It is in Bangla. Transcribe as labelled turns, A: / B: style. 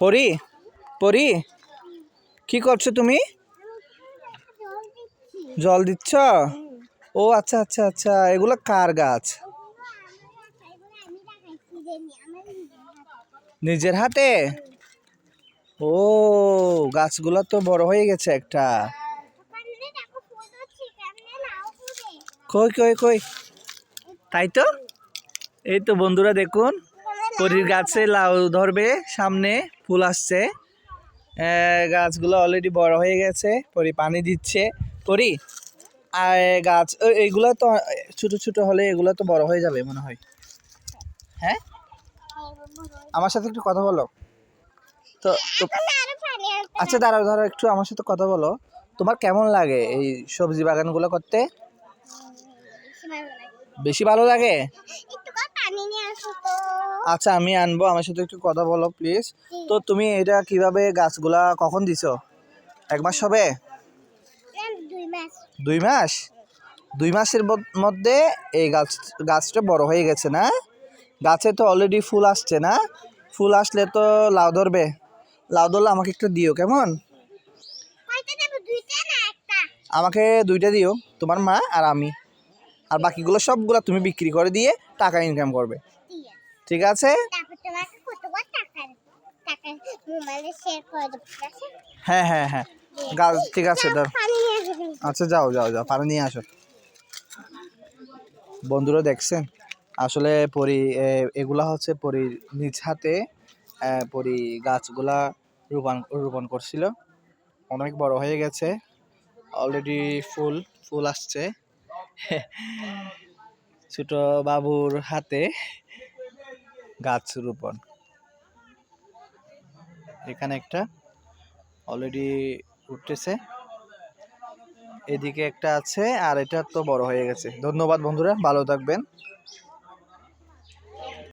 A: পরি পরি, কি করছ তুমি? জল দিচ্ছ? ও আচ্ছা আচ্ছা আচ্ছা এগুলো কার গাছ? নিজের হাতে? ও, গাছগুলো তো বড় হয়ে গেছে একটা। কই কই কই? তাই তো? এই তো বন্ধুরা, দেখুন। পরির গাছে লাউ ধরবে সামনে ফুল আসছে। গাছগুলো অলরেডি বড় হয়ে গেছে পরি পানি দিচ্ছে। পরি আর গাছ এইগুলো তো ছোট ছোট হলে এগুলো তো বড় হয়ে যাবে মনে হয়। হ্যাঁ? আমার সাথে একটু কথা বলো। তো তো আচ্ছা দাঁড়াও ধরো একটু আমার সাথে কথা বলো। তোমার কেমন লাগে এই সবজি বাগানগুলো করতে? বেশি ভালো লাগে? আচ্ছা আমি আনব আমার সাথে একটু কথা বলো প্লিজ তো তুমি এটা কীভাবে গাছগুলা কখন দিছো? এক মাস হবে? দুই মাস। দুই মাসের মধ্যে এই গাছ গাছটা বড় হয়ে গেছে না? গাছে তো অলরেডি ফুল আসছে না? ফুল আসলে তো লাউ ধরবে। লাউ ধরলে আমাকে একটু দিও কেমন? আমাকে দুইটা দিও তোমার মা আর আমি। আর বাকিগুলো সবগুলো তুমি বিক্রি করে দিয়ে টাকা ইনকাম করবে। ঠিক আছে? হ্যাঁ হ্যাঁ হ্যাঁ। গাছ ঠিক আছে ধর। আচ্ছা যাও যাও যাও পানি নিয়ে আসো। বন্ধুরা দেখছেন? আসলে পরি এগুলা হচ্ছে পরির নিজ হাতে পরি গাছগুলা রোপণ রোপণ করছিল। অনেক বড় হয়ে গেছে। অলরেডি ফুল ফুল আসছে। ছোট বাবুর হাতে গাছ রোপণ। এখানে একটা অলরেডি উঠতেছে। এদিকে একটা আছে আর এটা তো বড় হয়ে গেছে। ধন্যবাদ বন্ধুরা, ভালো থাকবেন।